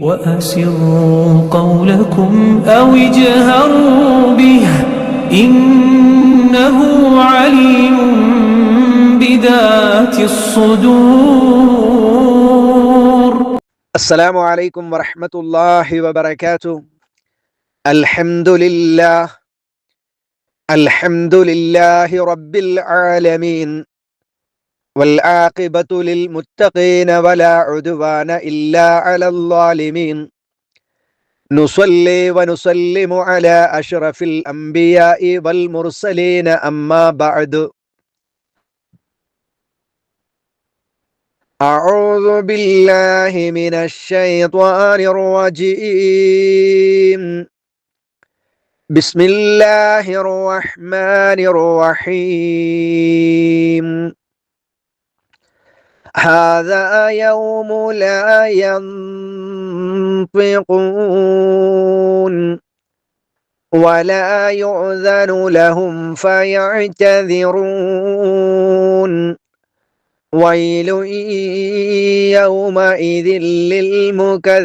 وأسروا قولكم أو اجهروا به إنه عليم بذات الصدور. السلام عليكم ورحمة الله وبركاته. الحمد لله. الحمد لله رب العالمين. والعاقبة للمتقين ولا عدوان إلا على الظالمين. نصلي ونسلم على أشرف الأنبياء والمرسلين أما بعد. أعوذ بالله من الشيطان الرجيم. بسم الله الرحمن الرحيم. هذا يوم لا ينطقون ولا يؤذن لهم فيعتذرون. ويل يومئذ للمكذبين.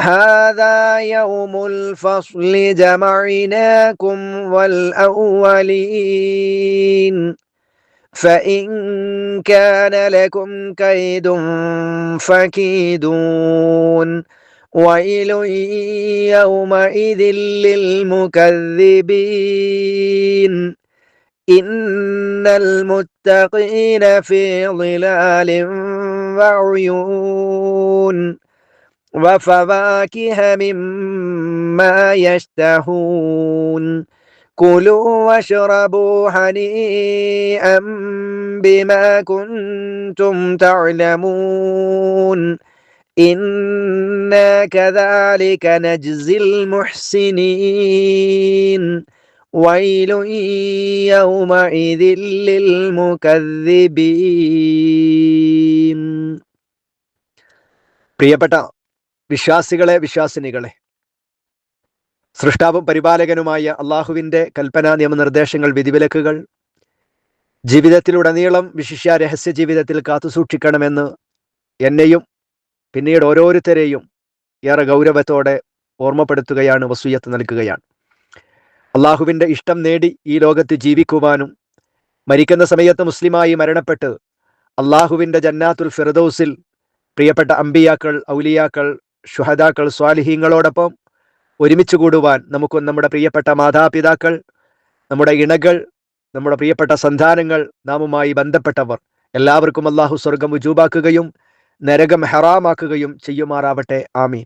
هذا يوم الفصل جمعناكم والأولين. فإن كان لكم كيد فكيدون. ويل يومئذ للمكذبين. إن المتقين في ظلال وعيون. وفواكه مما يشتهون. كلوا واشربوا هنيئا بما كنتم تعلمون إنا كذلك نجزي المحسنين ويل يومئذ للمكذبين പ്രിയപ്പെട്ട വിശ്വാസികളെ വിശ്വാസിനികളെ സൃഷ്ടാവും പരിപാലകനുമായ അള്ളാഹുവിന്റെ കൽപ്പനാ നിയമനിർദ്ദേശങ്ങൾ വിധിവിലക്കുകൾ ജീവിതത്തിലുടനീളം വിശിഷ്യ രഹസ്യ ജീവിതത്തിൽ കാത്തുസൂക്ഷിക്കണമെന്ന് എന്നെയും പിന്നീട് ഓരോരുത്തരെയും ഏറെ ഗൗരവത്തോടെ ഓർമ്മപ്പെടുത്തുകയാണ് വസൂയത്ത് നൽകുകയാണ്. അള്ളാഹുവിന്റെ ഇഷ്ടം നേടി ഈ ലോകത്ത് ജീവിക്കുവാനും മരിക്കുന്ന സമയത്ത് മുസ്ലിമായി മരണപ്പെട്ട് അള്ളാഹുവിന്റെ ജന്നാത്തുൽ ഫിറദൌസിൽ പ്രിയപ്പെട്ട അമ്പിയാക്കൾ ഔലിയാക്കൾ ഷുഹദാക്കൾ സ്വാലിഹീങ്ങളോടൊപ്പം ഒരുമിച്ച് കൂടുവാൻ നമുക്ക് നമ്മുടെ പ്രിയപ്പെട്ട മാതാപിതാക്കൾ നമ്മുടെ ഇണകൾ നമ്മുടെ പ്രിയപ്പെട്ട സന്താനങ്ങൾ നാമുമായി ബന്ധപ്പെട്ടവർ എല്ലാവർക്കും അള്ളാഹു സ്വർഗം ഉജൂബാക്കുകയും നരകം ഹറാമാക്കുകയും ചെയ്യുമാറാവട്ടെ. ആമീൻ.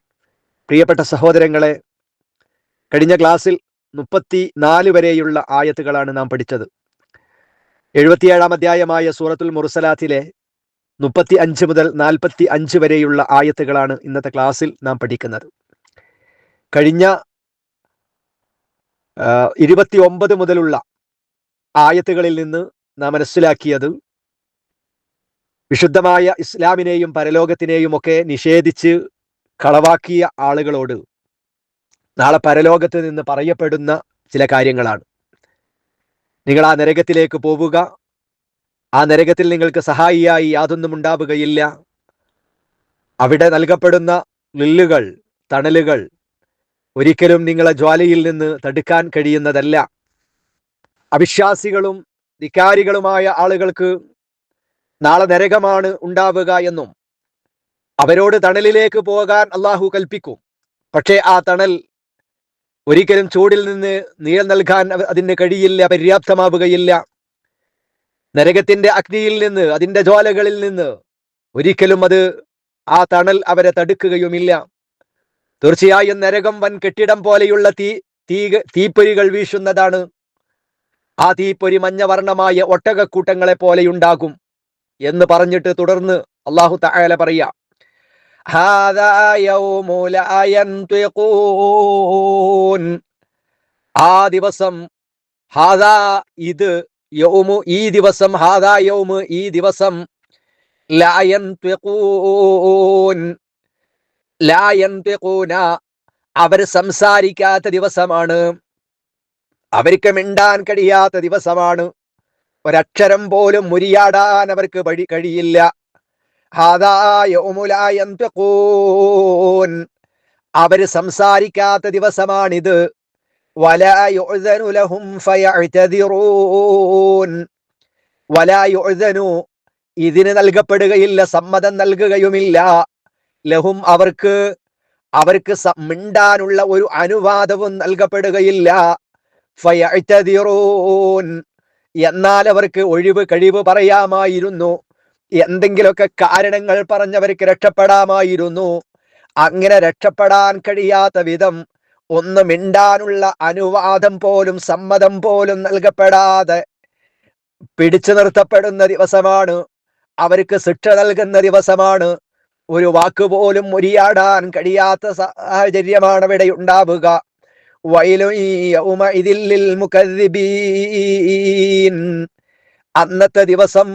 പ്രിയപ്പെട്ട സഹോദരങ്ങളെ കഴിഞ്ഞ ക്ലാസ്സിൽ മുപ്പത്തി നാല് വരെയുള്ള ആയത്തുകളാണ് നാം പഠിച്ചത്. എഴുപത്തിയേഴാം അധ്യായമായ സൂറത്തുൽ മുർസലാത്തിലെ മുപ്പത്തി അഞ്ച് മുതൽ നാൽപ്പത്തി അഞ്ച് വരെയുള്ള ആയത്തുകളാണ് ഇന്നത്തെ ക്ലാസ്സിൽ നാം പഠിക്കുന്നത്. കഴിഞ്ഞ ഇരുപത്തി ഒമ്പത് മുതലുള്ള ആയത്തുകളിൽ നിന്ന് നാം മനസ്സിലാക്കിയത് വിശുദ്ധമായ ഇസ്ലാമിനെയും പരലോകത്തിനെയും ഒക്കെ നിഷേധിച്ച് കളവാക്കിയ ആളുകളോട് നാളെ പരലോകത്ത് നിന്ന് പറയപ്പെടുന്ന ചില കാര്യങ്ങളാണ്. നിങ്ങൾ ആ നരകത്തിലേക്ക് പോവുക. ആ നരകത്തിൽ നിങ്ങൾക്ക് സഹായിയായി യാതൊന്നും ഉണ്ടാവുകയില്ല. അവിടെ നൽകപ്പെടുന്ന ലില്ലുകൾ തണലുകൾ ഒരിക്കലും നിങ്ങളെ ജ്വാലയിൽ നിന്ന് തടുക്കാൻ കഴിയുന്നതല്ല. അവിശ്വാസികളും ധിക്കാരികളുമായ ആളുകൾക്ക് നാളെ നരകമാണ് ഉണ്ടാവുക എന്നും അവരോട് തണലിലേക്ക് പോകാൻ അള്ളാഹു കൽപ്പിക്കും. പക്ഷേ ആ തണൽ ഒരിക്കലും ചൂടിൽ നിന്ന് നീളം നൽകാൻ അതിന് കഴിയില്ല പര്യാപ്തമാവുകയില്ല. നരകത്തിന്റെ അഗ്നിയിൽ നിന്ന് അതിന്റെ ജ്വാലകളിൽ നിന്ന് ഒരിക്കലും അത് ആ തണൽ അവരെ തടുക്കുകയുമില്ല. തീർച്ചയായും നരകം വൻ കെട്ടിടം പോലെയുള്ള തീ തീ തീപ്പൊരികൾ വീശുന്നതാണ്. ആ തീപ്പൊരി മഞ്ഞവർണമായ ഒട്ടകക്കൂട്ടങ്ങളെ പോലെയുണ്ടാകും എന്ന് പറഞ്ഞിട്ട് തുടർന്ന് അള്ളാഹു തആല പറയാ ആ ദിവസം ഹാദാ ഇത് യൗമു ഈ ദിവസം ഹാദാ യൗമു ഈ ദിവസം അവർ സംസാരിക്കാത്ത ദിവസമാണ്. അവർക്ക് മിണ്ടാൻ കഴിയാത്ത ദിവസമാണ്. ഒരക്ഷരം പോലും മുരിയാടാൻ അവർക്ക് വഴി കഴിയില്ല. അവർ സംസാരിക്കാത്ത ദിവസമാണിത്. ഇതിന് നൽകപ്പെടുകയില്ല സമ്മതം നൽകുകയുമില്ല. ലഹും അവർക്ക് അവർക്ക് മിണ്ടാനുള്ള ഒരു അനുവാദവും നൽകപ്പെടുകയില്ല. എന്നാൽ അവർക്ക് ഒഴിവ് കഴിവ് പറയാമായിരുന്നു. എന്തെങ്കിലുമൊക്കെ കാരണങ്ങൾ പറഞ്ഞവർക്ക് രക്ഷപ്പെടാമായിരുന്നു. അങ്ങനെ രക്ഷപ്പെടാൻ കഴിയാത്ത വിധം ഒന്ന് മിണ്ടാനുള്ള അനുവാദം പോലും സമ്മതം പോലും നൽകപ്പെടാതെ പിടിച്ചു നിർത്തപ്പെടുന്ന ദിവസമാണ്. അവർക്ക് ശിക്ഷ നൽകുന്ന ദിവസമാണ്. ഒരു വാക്ക് പോലും മുരിയാടാൻ കഴിയാത്ത സാഹചര്യമാണ് അവിടെ ഉണ്ടാവുക. അന്നത്തെ ദിവസം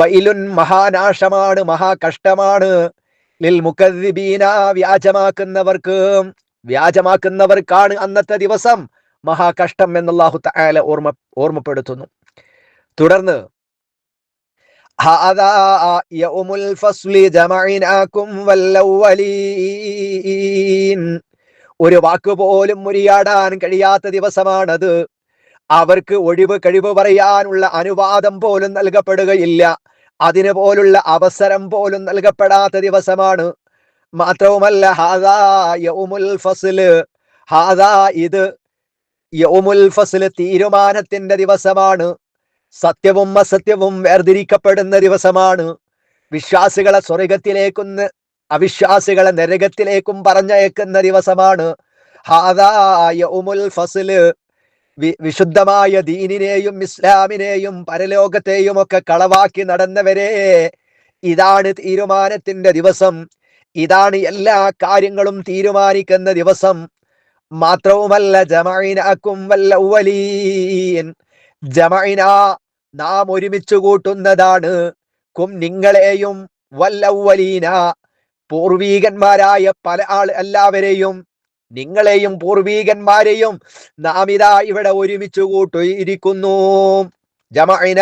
വൈലുൻ മഹാനാശമാണ് മഹാകഷ്ടമാണ്. ലിൽ മുഖദ്ബീന വ്യാജമാക്കുന്നവർക്ക് വ്യാജമാക്കുന്നവർക്കാണ് അന്നത്തെ ദിവസം മഹാകഷ്ടം എന്നല്ലാഹു തആല ഓർമ്മ ഓർമ്മപ്പെടുത്തുന്നു. തുടർന്ന് ഹാദാ يوم الفصل جمعناكم വല്ലവലീൻ ഒരു വാക്ക് പോലും മുരിയാടാൻ കഴിയാത്ത ദിവസമാണത്. അവർക്ക് ഒഴിവ് കഴിവ് പറയാനുള്ള അനുവാദം പോലും നൽകപ്പെടുകയില്ല. അതിന് പോലുള്ള അവസരം പോലും നൽകപ്പെടാത്ത ദിവസമാണ്. മാത്രവുമല്ല ഹാദാ യൗമുൽ ഫസ്ല്. ഹാദാ ഇത് യൗമുൽ ഫസ്ല് തീരുമാനത്തിന്റെ ദിവസമാണ്. സത്യവും അസത്യവും വേർതിരിക്കപ്പെടുന്ന ദിവസമാണ്. വിശ്വാസികളെ സ്വർഗത്തിലേക്കും അവിശ്വാസികളെ നരകത്തിലേക്കും പറഞ്ഞയക്കുന്ന ദിവസമാണ്. ഫസിൽ. വിശുദ്ധമായ ദീനിനെയും ഇസ്ലാമിനെയും പരലോകത്തെയും ഒക്കെ കളവാക്കി നടന്നവരെ ഇതാണ് തീരുമാനത്തിന്റെ ദിവസം. ഇതാണ് എല്ലാ കാര്യങ്ങളും തീരുമാനിക്കുന്ന ദിവസം. മാത്രവുമല്ല ജമഇനാക്കും വല്ലവലീൻ ജമഇന നാം ഒരുമിച്ച് കൂട്ടുന്നതാണ്. കും നിങ്ങളെയും വല്ലവലീന. പൂർവീകന്മാരായ പല ആൾ എല്ലാവരെയും നിങ്ങളെയും പൂർവീകന്മാരെയും നാം ഇതാ ഇവിടെ ഒരുമിച്ച് കൂട്ടിയിരിക്കുന്നു. ജമഇന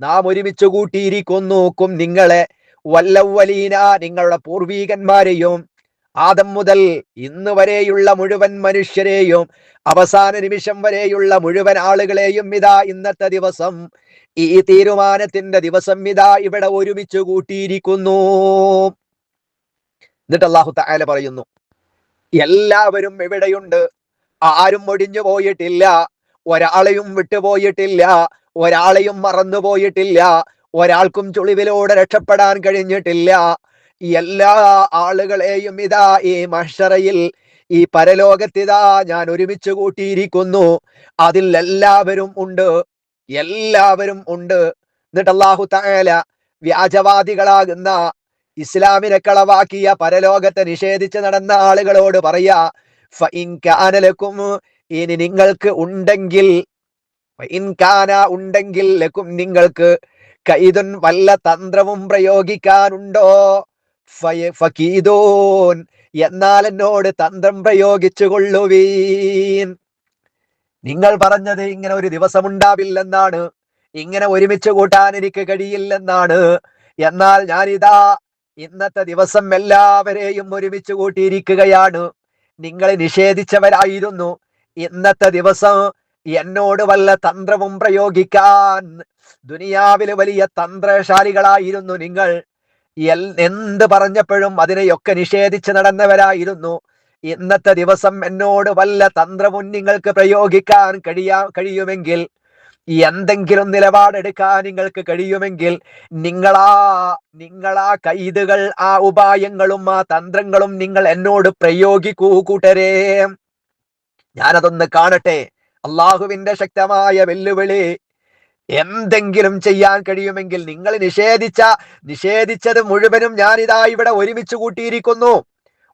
നാം ഒരുമിച്ച് കൂട്ടിയിരിക്കുന്നു. കും നിങ്ങളെ വല്ലവലീന നിങ്ങളുടെ പൂർവീകന്മാരെയും ആദം മുതൽ ഇന്ന് വരെയുള്ള മുഴുവൻ മനുഷ്യരെയും അവസാന നിമിഷം വരെയുള്ള മുഴുവൻ ആളുകളെയും ഇതാ ഇന്നത്തെ ദിവസം. ഈ തീരുമാനത്തിന്റെ ദിവസം ഇതാ ഇവിടെ ഒരുമിച്ച് കൂട്ടിയിരിക്കുന്നു. എന്നിട്ട് അള്ളാഹു തആല പറയുന്നു എല്ലാവരും ഇവിടെയുണ്ട്. ആരും ഒടിഞ്ഞു പോയിട്ടില്ല. ഒരാളെയും വിട്ടുപോയിട്ടില്ല ഒരാളെയും മറന്നു പോയിട്ടില്ല. ഒരാൾക്കും ചുളിവിലൂടെ രക്ഷപ്പെടാൻ കഴിഞ്ഞിട്ടില്ല. എല്ലാ ആളുകളെയും ഇതാ ഈ മഷറയിൽ ഈ പരലോകത്തിതാ ഞാൻ ഒരുമിച്ച് കൂട്ടിയിരിക്കുന്നു. അതിൽ എല്ലാവരും ഉണ്ട്. എല്ലാവരും ഉണ്ട്. എന്നിട്ട് അള്ളാഹു തആല വ്യാജവാദികളാകുന്ന ഇസ്ലാമിനെ കളവാക്കിയ പരലോകത്തെ നിഷേധിച്ച് നടന്ന ആളുകളോട് പറയാ ഇനി നിങ്ങൾക്ക് ഉണ്ടെങ്കിൽ ഉണ്ടെങ്കിൽ ലക്കും നിങ്ങൾക്ക് കൈതുൻ വല്ല തന്ത്രവും പ്രയോഗിക്കാനുണ്ടോ? ഫകീദൂൻ എന്നാൽ എന്നോട് തന്ത്രം പ്രയോഗിച്ചു കൊള്ളുവീൻ നിങ്ങൾ പറഞ്ഞത് ഇങ്ങനെ ഒരു ദിവസം ഉണ്ടാവില്ലെന്നാണ് ഇങ്ങനെ ഒരുമിച്ച് കൂട്ടാൻ എനിക്ക് കഴിയില്ലെന്നാണ്. എന്നാൽ ഞാനിതാ ഇന്നത്തെ ദിവസം എല്ലാവരെയും ഒരുമിച്ച് കൂട്ടിയിരിക്കുകയാണ്. നിങ്ങളെ നിഷേധിച്ചവരായിരുന്നു. ഇന്നത്തെ ദിവസം എന്നോട് വല്ല തന്ത്രവും പ്രയോഗിക്കാൻ. ദുനിയാവിലെ വലിയ തന്ത്രശാലികളായിരുന്നു നിങ്ങൾ. എന്ത് പറഞ്ഞപ്പോഴും അതിനെയൊക്കെ നിഷേധിച്ച് നടന്നവരായിരുന്നു. ഇന്നത്തെ ദിവസം എന്നോട് വല്ല തന്ത്രവും നിങ്ങൾക്ക് പ്രയോഗിക്കാൻ കഴിയാ കഴിയുമെങ്കിൽ എന്തെങ്കിലും നിലപാടെടുക്കാൻ നിങ്ങൾക്ക് കഴിയുമെങ്കിൽ നിങ്ങളാ നിങ്ങളാ കൈതുകൾ ആ ഉപായങ്ങളും ആ തന്ത്രങ്ങളും നിങ്ങൾ എന്നോട് പ്രയോഗിക്കൂ കൂട്ടരേ. ഞാനതൊന്ന് കാണട്ടെ. അള്ളാഹുവിന്റെ ശക്തമായ വെല്ലുവിളി എന്തെങ്കിലും ചെയ്യാൻ കഴിയുമെങ്കിൽ നിങ്ങൾ നിഷേധിച്ച നിഷേധിച്ചത് മുഴുവനും ഞാനിതാ ഇവിടെ ഒരുമിച്ച് കൂട്ടിയിരിക്കുന്നു.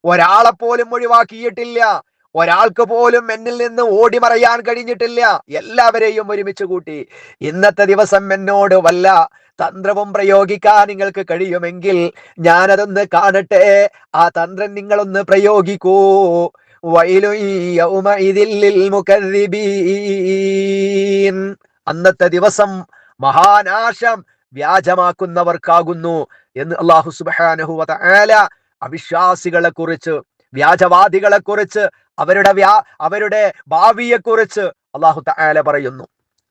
ഒരാളെ പോലും ഒഴിവാക്കിയിട്ടില്ല. ഒരാൾക്ക് പോലും എന്നിൽ നിന്ന് ഓടി മറയാൻ കഴിഞ്ഞിട്ടില്ല. എല്ലാവരെയും ഒരുമിച്ച് കൂട്ടി. ഇന്നത്തെ ദിവസം എന്നോട് വല്ല തന്ത്രവും പ്രയോഗിക്കാൻ നിങ്ങൾക്ക് കഴിയുമെങ്കിൽ ഞാനതൊന്ന് കാണട്ടെ. ആ തന്ത്രം നിങ്ങളൊന്ന് പ്രയോഗിക്കൂ. വൈലു യൗമഇദിൽ ലിൽ മുകദ്ദിബീൻ. അന്നത്തെ ദിവസം മഹാനാശം വ്യാജമാക്കുന്നവർക്കാകുന്നു എന്ന് അള്ളാഹു സുബ്ഹാനഹു ആല അവിശ്വാസികളെ കുറിച്ച് വ്യാജവാദികളെ കുറിച്ച് അവരുടെ വ്യാ അവരുടെ ഭാവിയെ കുറിച്ച് അള്ളാഹു തആല പറയുന്നു.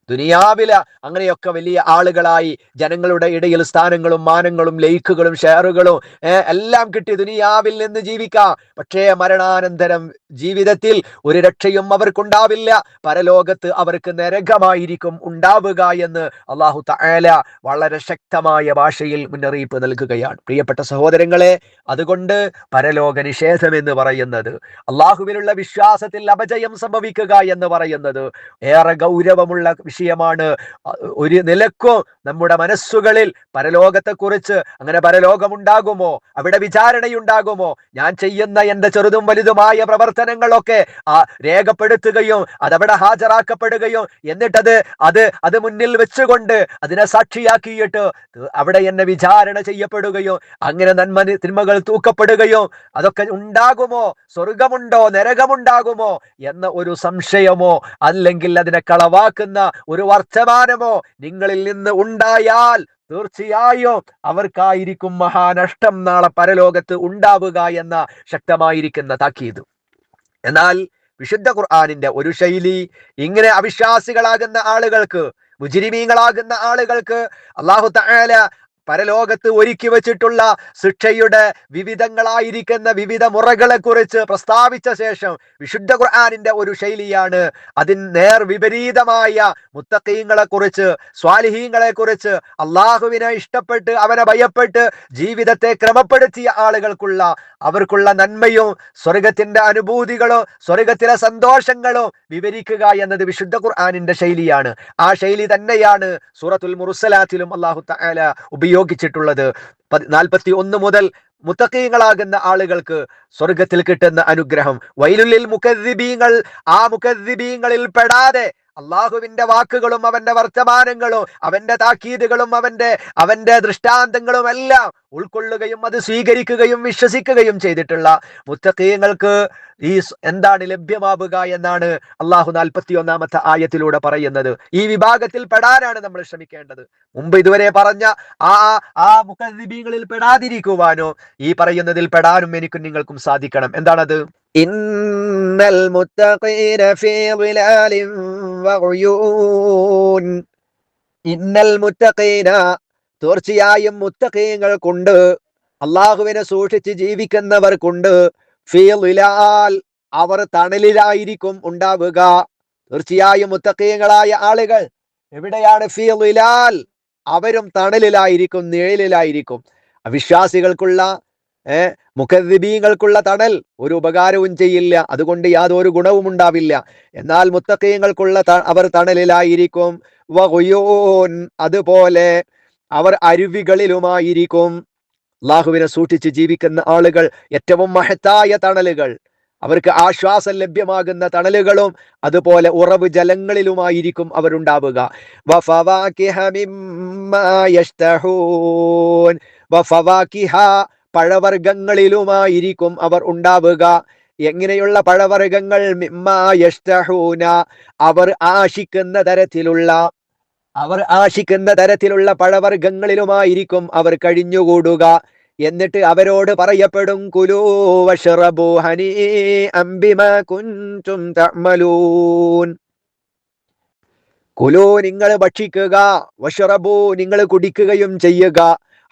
ദുനിയാവിൽ അങ്ങനെയൊക്കെ വലിയ ആളുകളായി ജനങ്ങളുടെ ഇടയിൽ സ്ഥാനങ്ങളും മാനങ്ങളും ലൈക്കുകളും ഷെയറുകളും എല്ലാം കിട്ടി ദുനിയാവിൽ നിന്ന് ജീവിക്കാം. പക്ഷേ മരണാനന്തരം ജീവിതത്തിൽ ഒരു രക്ഷയും അവർക്കുണ്ടാവില്ല. പരലോകത്ത് അവർക്ക് നരകമായിരിക്കും ഉണ്ടാവുക എന്ന് അള്ളാഹു തആല വളരെ ശക്തമായ ഭാഷയിൽ മുന്നറിയിപ്പ് നൽകുകയാണ്. പ്രിയപ്പെട്ട സഹോദരങ്ങളെ അതുകൊണ്ട് പരലോക നിഷേധം എന്ന് പറയുന്നത് അള്ളാഹുവിനുള്ള വിശ്വാസത്തിൽ അപജയം സംഭവിക്കുക എന്ന് പറയുന്നത്. ഏറെ ഗൗരവമുള്ള വിഷയമാണ് ഒരു നിലക്കും നമ്മുടെ മനസ്സുകളിൽ പരലോകത്തെക്കുറിച്ച് അങ്ങനെ പരലോകമുണ്ടാകുമോ? അവിടെ വിചാരണയുണ്ടാകുമോ? ഞാൻ ചെയ്യുന്ന എന്റെ ചെറുതും വലുതുമായ പ്രവർത്തനങ്ങളൊക്കെ രേഖപ്പെടുത്തുകയും അതവിടെ ഹാജരാക്കപ്പെടുകയും എന്നിട്ടത് അത് അത് മുന്നിൽ വെച്ചുകൊണ്ട് അതിനെ സാക്ഷിയാക്കിയിട്ട് അവിടെ എന്നെ വിചാരണ ചെയ്യപ്പെടുകയും അങ്ങനെ നന്മ തിന്മകൾ തൂക്കപ്പെടുകയും അതൊക്കെ ഉണ്ടാകുമോ? സ്വർഗമുണ്ടോ നരകമുണ്ടാകുമോ? എന്ന ഒരു സംശയമോ അല്ലെങ്കിൽ അതിനെ കളവാക്കുന്ന ഒരു വർത്തമാനമോ നിങ്ങളിൽ നിന്ന് ഉണ്ടായാൽ തീർച്ചയായും അവർക്കായിരിക്കും മഹാനഷ്ടം നാളെ പരലോകത്ത് ഉണ്ടാവുക എന്ന ശക്തമായിരിക്കുന്ന താക്കീത്. എന്നാൽ വിശുദ്ധ ഖുർആാനിന്റെ ഒരു ശൈലി ഇങ്ങനെ അവിശ്വാസികളാകുന്ന ആളുകൾക്ക് മുജിരിമീങ്ങളാകുന്ന ആളുകൾക്ക് അള്ളാഹു തആല പരലോകത്ത് ഒരുക്കി വെച്ചിട്ടുള്ള ശിക്ഷയുടെ വിവിധങ്ങളായിരിക്കുന്ന വിവിധ മുറകളെ കുറിച്ച് പ്രസ്താവിച്ച ശേഷം വിശുദ്ധ ഖുർആാനിന്റെ ഒരു ശൈലിയാണ് അതിന് നേർ വിപരീതമായ മുത്തക്കീങ്ങളെ കുറിച്ച് സ്വാലിഹീങ്ങളെ കുറിച്ച് അള്ളാഹുവിനെ ഇഷ്ടപ്പെട്ട് അവനെ ഭയപ്പെട്ട് ജീവിതത്തെ ക്രമപ്പെടുത്തിയ ആളുകൾക്കുള്ള അവർക്കുള്ള നന്മയും സ്വർഗത്തിന്റെ അനുഭൂതികളും സ്വർഗത്തിലെ സന്തോഷങ്ങളും വിവരിക്കുക എന്നത് വിശുദ്ധ ഖുർആാനിന്റെ ശൈലിയാണ്. ആ ശൈലി തന്നെയാണ് സൂറത്തുൽ മുറുസലാത്തിലും അള്ളാഹു തആല ഉപയോഗിച്ചിട്ടുള്ളത്. നാൽപ്പത്തി ഒന്ന് മുതൽ മുത്തക്കീങ്ങളാകുന്ന ആളുകൾക്ക് സ്വർഗത്തിൽ കിട്ടുന്ന അനുഗ്രഹം. വൈലുള്ളിൽ മുഖദ്ദിബീങ്ങൾ ആ മുഖദ്ദിബീങ്ങളിൽ പെടാതെ അള്ളാഹുവിന്റെ വാക്കുകളും അവന്റെ വർത്തമാനങ്ങളും അവന്റെ താക്കീതുകളും അവന്റെ അവന്റെ ദൃഷ്ടാന്തങ്ങളും എല്ലാം ഉൾക്കൊള്ളുകയും അത് സ്വീകരിക്കുകയും വിശ്വസിക്കുകയും ചെയ്തിട്ടുള്ള മുത്തക്കീയങ്ങൾക്ക് ഈ എന്താണ് ലഭ്യമാവുക എന്നാണ് അള്ളാഹു നാൽപ്പത്തി ഒന്നാമത്തെ ആയത്തിലൂടെ പറയുന്നത്. ഈ വിഭാഗത്തിൽ പെടാനാണ് നമ്മൾ ശ്രമിക്കേണ്ടത്. മുമ്പ് ഇതുവരെ പറഞ്ഞ ആ ആ- മുഖദ്ദിബീങ്ങളിൽ പെടാതിരിക്കുവാനോ ഈ പറയുന്നതിൽ പെടാനും എനിക്കും നിങ്ങൾക്കും സാധിക്കണം. എന്താണത്? ഇന്നൽ മുത്തഖീന ഫീ ളിലാലിൻ വഉയൂൻ ഇന്നൽ മുത്തഖീന തീർച്ചയായും മുത്തഖീങ്ങൾക്കുണ്ട്. അള്ളാഹുവിനെ സൂക്ഷിച്ച് ജീവിക്കുന്നവർക്കുണ്ട്. ഫീ ളിലാൽ അവർ തണലിലായിരിക്കും ഉണ്ടാവുക. തീർച്ചയായും മുത്തഖീങ്ങളായ ആളുകൾ എവിടെയാണ് ഫീ ളിലാൽ അവരും തണലിലായിരിക്കും നിഴലിലായിരിക്കും. അവിശ്വാസികൾക്കുള്ള ഏ? മുഖദ്ദിബീങ്ങൾക്കുള്ള തണൽ ഒരു ഉപകാരവും ചെയ്യില്ല. അതുകൊണ്ട് യാതൊരു ഗുണവും ഉണ്ടാവില്ല. എന്നാൽ മുത്തക്കീങ്ങൾക്കുള്ള അവർ തണലിലായിരിക്കും. അതുപോലെ അവർ അരുവികളിലുമായിരിക്കും. അള്ളാഹുവിനെ സൂക്ഷിച്ച് ജീവിക്കുന്ന ആളുകൾ ഏറ്റവും മഹത്തായ തണലുകൾ. അവർക്ക് ആശ്വാസം ലഭ്യമാകുന്ന തണലുകളും അതുപോലെ ഉറവ് ജലങ്ങളിലുമായിരിക്കും അവരുണ്ടാവുക. പഴവർഗങ്ങളിലുമായിരിക്കും അവർ ഉണ്ടാവുക. എങ്ങനെയുള്ള പഴവർഗങ്ങൾ മിമ്മായഷ്ടഹൂന അവർ ആശിക്കുന്ന തരത്തിലുള്ള അവർ ആശിക്കുന്ന തരത്തിലുള്ള പഴവർഗങ്ങളിലുമായിരിക്കും അവർ കഴിഞ്ഞുകൂടുക. എന്നിട്ട് അവരോട് പറയപ്പെടും കുലൂ വഷ്റബൂ കുലൂ നിങ്ങൾ ഭക്ഷിക്കുക വഷറബു നിങ്ങൾ കുടിക്കുകയും ചെയ്യുക.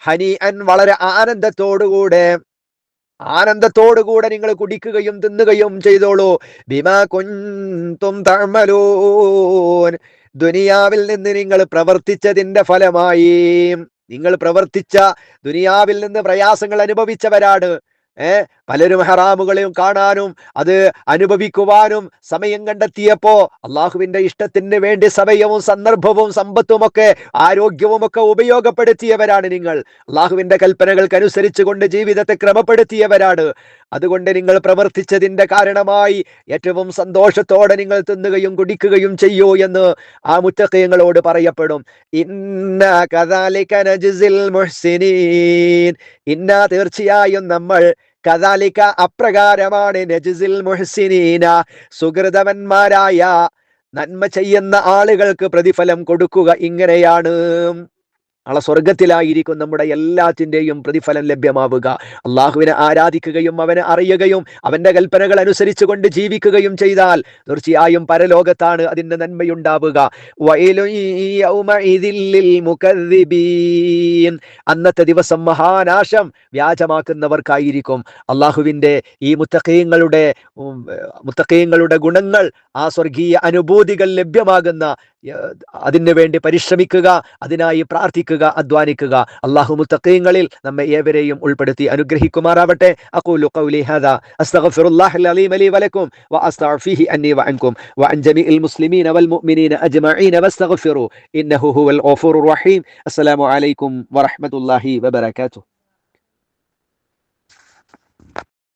ഹനി അൻ വളരെ ആനന്ദത്തോടുകൂടെ ആനന്ദത്തോടുകൂടെ നിങ്ങൾ കുടിക്കുകയും തിന്നുകയും ചെയ്തോളൂ. ബിമാ കൊന്തും തമലൂൻ ദുനിയാവിൽ നിന്ന് നിങ്ങൾ പ്രവർത്തിച്ചതിന്റെ ഫലമായി. നിങ്ങൾ പ്രവർത്തിച്ച ദുനിയാവിൽ നിന്ന് പ്രയാസങ്ങൾ അനുഭവിച്ചവരാണ്. ഏ? പലരും ഹറാമുകളെയും കാണാനും അത് അനുഭവിക്കുവാനും സമയം കണ്ടെത്തിയപ്പോ അള്ളാഹുവിന്റെ ഇഷ്ടത്തിന് വേണ്ടി സമയവും സന്ദർഭവും സമ്പത്തും ഒക്കെ ആരോഗ്യവും ഒക്കെ ഉപയോഗപ്പെടുത്തിയവരാണ് നിങ്ങൾ. അള്ളാഹുവിന്റെ കൽപ്പനകൾക്കനുസരിച്ച് കൊണ്ട് ജീവിതത്തെ ക്രമപ്പെടുത്തിയവരാണ്. അതുകൊണ്ട് നിങ്ങൾ പ്രവർത്തിച്ചതിന്റെ കാരണമായി ഏറ്റവും സന്തോഷത്തോടെ നിങ്ങൾ തിന്നുകയും കുടിക്കുകയും ചെയ്യൂ എന്ന് ആ മുത്തക്കയങ്ങളോട് പറയപ്പെടും. ഇന്ന കഥാലിക്കനജിൽ മുഹ്സിനീൻ. ഇന്ന തീർച്ചയായും നമ്മൾ കഥാലിക്ക അപ്രകാരമാണ് നജിസിൽ മുഹ്സിനീന. സുഹൃതവന്മാരായ നന്മ ചെയ്യുന്ന ആളുകൾക്ക് പ്രതിഫലം കൊടുക്കുക ഇങ്ങനെയാണ്. നാളെ സ്വർഗത്തിലായിരിക്കും നമ്മുടെ എല്ലാത്തിന്റെയും പ്രതിഫലം ലഭ്യമാവുക. അള്ളാഹുവിനെ ആരാധിക്കുകയും അവനെ അറിയുകയും അവന്റെ കൽപ്പനകൾ അനുസരിച്ചു കൊണ്ട് ജീവിക്കുകയും ചെയ്താൽ തീർച്ചയായും പരലോകത്താണ് അതിന്റെ നന്മയുണ്ടാവുക. അന്നത്തെ ദിവസം മഹാനാശം വ്യാജമാക്കുന്നവർക്കായിരിക്കും. അള്ളാഹുവിന്റെ ഈ മുത്തക്കയങ്ങളുടെ മുത്തക്കയങ്ങളുടെ ഗുണങ്ങൾ ആ സ്വർഗീയ അനുഭൂതികൾ ലഭ്യമാകുന്ന അതിനു വേണ്ടി പരിശ്രമിക്കുക അതിനായി പ്രാർത്ഥിക്കുക അധ്വാനിക്കുക. അള്ളാഹു മുത്തക്കീങ്ങളിൽ നമ്മെ ഏവരെയും ഉൾപ്പെടുത്തി അനുഗ്രഹിക്കുമാറാവട്ടെ. അഖൂലു ഖൗലി ഹാദാ. അന്നി മുസ്ലിമീന വൽ മുഅ്മിനീന റഹീം. അസ്സലാമു അലൈക്കും വറഹ്മത്തുള്ളാഹി വബറകാതുഹു.